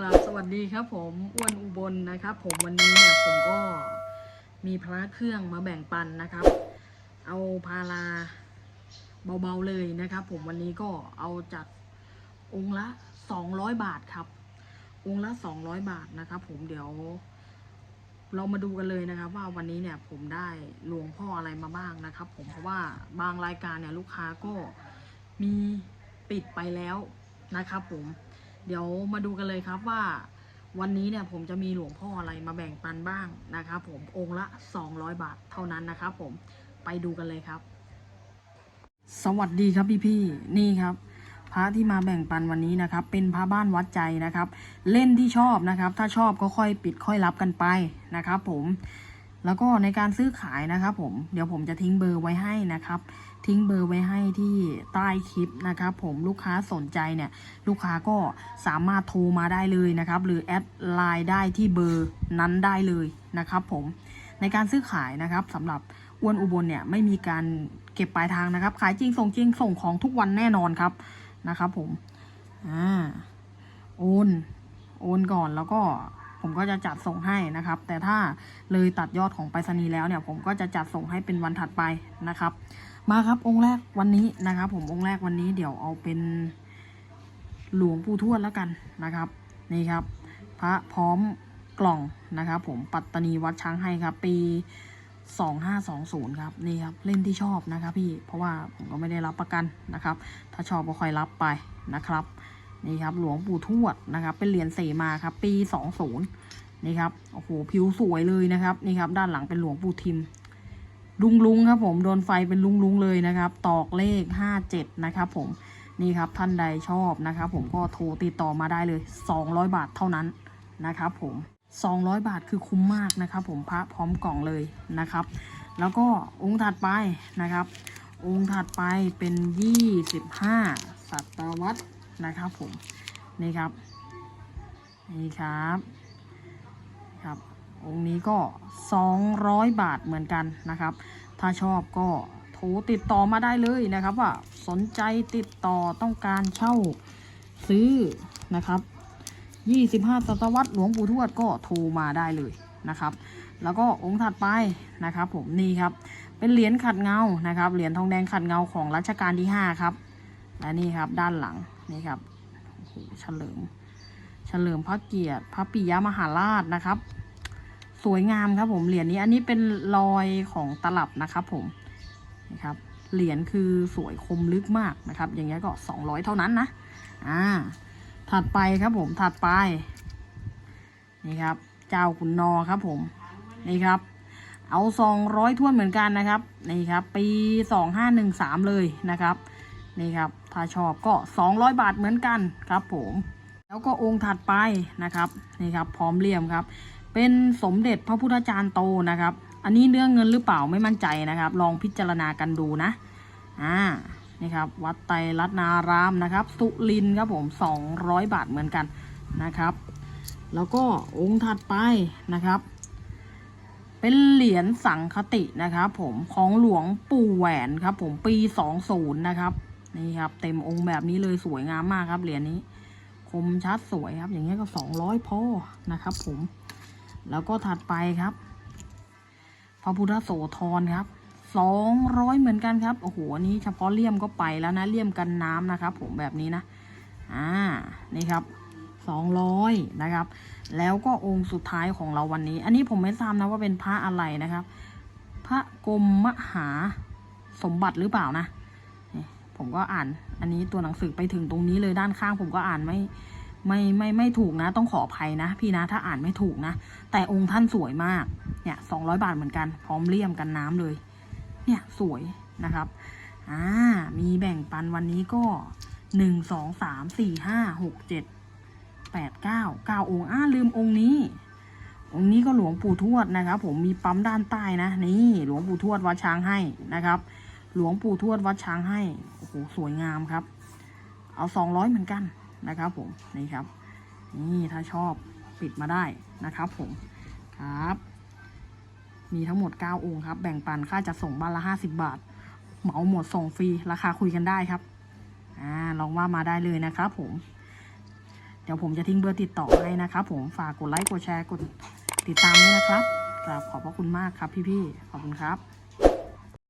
กราบสวัสดีครับผมอ้วนอุบลนะครับ ผมวันนี้เนี่ยผมก็มีพระเครื่องมาแบ่งปันนะครับ เอาพาราเบาๆเลยนะครับ ผมวันนี้ก็เอาจากองค์ละ 200 บาทครับ องค์ละ 200 บาทนะครับ ผมเดี๋ยวเรามาดูกันเลยนะครับ ว่าวันนี้เนี่ยผมได้หลวงพ่ออะไรมาบ้างนะครับ ผมเพราะว่าบางรายการเนี่ยลูกค้าก็มีปิดไปแล้วนะครับ ผม เดี๋ยวมาดูกันเลยครับว่าวันนี้เนี่ยผมจะมีหลวงพ่ออะไรมาแบ่งปันบ้างนะครับผมองค์ละ 200 บาทเท่านั้นนะครับผมไปดูกันเลยครับ สวัสดีครับพี่พี่นี่ครับ พระที่มาแบ่งปันวันนี้นะครับ เป็นพระบ้านวัดใจนะครับ เล่นที่ชอบนะครับ ถ้าชอบก็ค่อยปิดค่อยรับกันไปนะครับ ผม แล้วก็ในการซื้อขายนะครับผมเดี๋ยวผมจะทิ้งเบอร์ไว้ให้นะครับ ทิ้งเบอร์ไว้ให้ที่ใต้คลิปนะครับ ผมลูกค้าสนใจเนี่ย ลูกค้าก็สามารถโทรมาได้เลยนะครับ หรือแอดไลน์ได้ที่เบอร์นั้นได้เลยนะครับ ผมในการซื้อขายนะครับสำหรับอ้วนอุบลเนี่ยไม่มีการเก็บปลายทางนะครับ ขายจริงส่งจริงส่งของทุกวันแน่นอนครับนะครับ ผมอ่าโอนโอนก่อนแล้วก็ ผมก็จะจัดส่งให้นะครับ แต่ถ้าเลยตัดยอดของไปรษณีย์แล้วเนี่ย ผมก็จะจัดส่งให้เป็นวันถัดไปนะครับ มาครับองค์แรกวันนี้นะครับ ผมองค์แรกวันนี้เดี๋ยวเอาเป็นหลวงปู่ทวดแล้วกันนะครับ นี่ครับ พระพร้อมกล่องนะครับ ผมปัตตานีวัดช้างให้ครับ ปี 2520 ครับนี่ครับเล่นที่ชอบนะครับพี่เพราะว่าผมก็ไม่ได้รับประกันนะครับ ถ้าชอบก็ค่อยรับไปนะครับ นี่ครับ หลวงปู่ทวดนะครับ เป็นเหรียญเสมาครับ ปี20นี่ครับโอ้โหผิวสวยเลยนะครับ นี่ครับ ด้านหลังเป็นหลวงปู่ทิม ลุงลุงครับผมโดนไฟเป็นลุงลุงเลยนะครับ ตอกเลข57นะครับผมนี่ครับท่านใดชอบนะครับผมก็โทรติดต่อมาได้เลย 200 บาทเท่านั้นนะครับผม 200 บาทคือคุ้มมากนะครับ ผมพระพร้อมกล่องเลยนะครับ แล้วก็องค์ถัดไปนะครับ องค์ถัดไปเป็น 25ศตวรรษ นะครับผมนี่ครับนี่ครับครับองค์นี้ก็ 200 บาทเหมือนกันนะครับ ถ้าชอบก็โทรติดต่อมาได้เลยนะครับ ว่าสนใจติดต่อต้องการเช่าซื้อนะครับ25ศตวรรษหลวงปู่ทวดก็โทรมาได้เลยนะครับ แล้วก็องค์ถัดไปนะครับ ผมนี่ครับ เป็นเหรียญขัดเงานะครับ เหรียญทองแดงขัดเงาของรัชกาลที่ 5 ครับ และนี่ครับด้านหลัง นี่ครับโอ้โหเฉลิมเฉลิมพระเกียรติพระปิยมหาราชนะครับ สวยงามครับผมเหรียญนี้อันนี้เป็นรอยของตลับนะครับ ผมนะครับเหรียญคือสวยคมลึกมากนะครับ อย่างเงี้ยก็200เท่านั้นนะอ่าถัดไปครับผมถัดไปนี่ครับ เจ้าขุนนอครับผมนี่ครับ เอา200ท้วนเหมือนกันนะครับนี่ครับ ปี2513เลยนะครับนี่ครับ ถ้าชอบก็ 200 บาทเหมือนกันครับผมแล้วก็องค์ถัดไปนะครับนี่ครับพร้อมเลี่ยมครับ เป็นสมเด็จพระพุทธจารย์โตนะครับ อันนี้เนื้อเงินหรือเปล่าไม่มั่นใจนะครับ ลองพิจารณากันดูนะอ่านี่ครับวัดไตรรัตนารามนะครับ สุรินครับผม 200 บาทเหมือนกันนะครับ แล้วก็องค์ถัดไปนะครับ เป็นเหรียญสังคตินะครับ ผมของหลวงปู่แหวนครับ ผมปี 20นะครับ นี่ครับ เต็มองค์แบบนี้เลยสวยงามมากครับเหรียญนี้ คมชัดสวยครับ อย่างเงี้ยก็200พอนะครับ ผม แล้วก็ถัดไปครับ พระพุทธโสธรครับสองร้อยเหมือนกันครับโอ้โหอันนี้เฉพาะเลี่ยมก็ไปแล้วนะเลี่ยมกันน้ำนะครับ ผมแบบนี้นะอ่านี่ครับสองร้อยนะครับ แล้วก็องค์สุดท้ายของเราวันนี้ อันนี้ผมไม่ทราบนะว่าเป็นพระอะไรนะครับ พระกรมมหาสมบัติหรือเปล่านะ ผมก็อ่าน อันนี้ตัวหนังสือไปถึงตรงนี้เลยด้านข้าง ผมก็อ่านไม่ไม่ไม่ไม่ถูกนะ ต้องขออภัยนะ พี่นะถ้าอ่านไม่ถูกนะ แต่องค์ท่านสวยมากเนี่ยสองร้อยบาทเหมือนกัน พร้อมเลี่ยมกันน้ำเลย เนี่ยสวยนะครับอ่ามีแบ่งปันวันนี้ก็หนึ่งสองสามสี่ห้าหกเจ็ดแปดเก้าเก้าองค์อ่าลืมองค์นี้ องค์นี้ก็หลวงปู่ทวดนะครับ ผมมีปั๊มด้านใต้นะ นี่หลวงปู่ทวดวัดช้างให้นะครับ หลวงปู่ทวดวัดช้างให้ โอ้โห สวยงามครับ เอาสองร้อยเหมือนกันนะครับผม นี่ครับ นี่ถ้าชอบปิดมาได้นะครับผม ครับ มีทั้งหมด 9 องค์ครับ แบ่งปันค่าจะส่งบ้านละ 50 บาท เหมาหมดส่งฟรี ราคาคุยกันได้ครับ อ่า ลองว่ามาได้เลยนะครับผม เดี๋ยวผมจะทิ้งเบอร์ติดต่อให้นะครับผม ฝากกดไลค์ กดแชร์ กดติดตามด้วยนะครับกราบขอบพระคุณมากครับพี่ๆ ขอบคุณครับ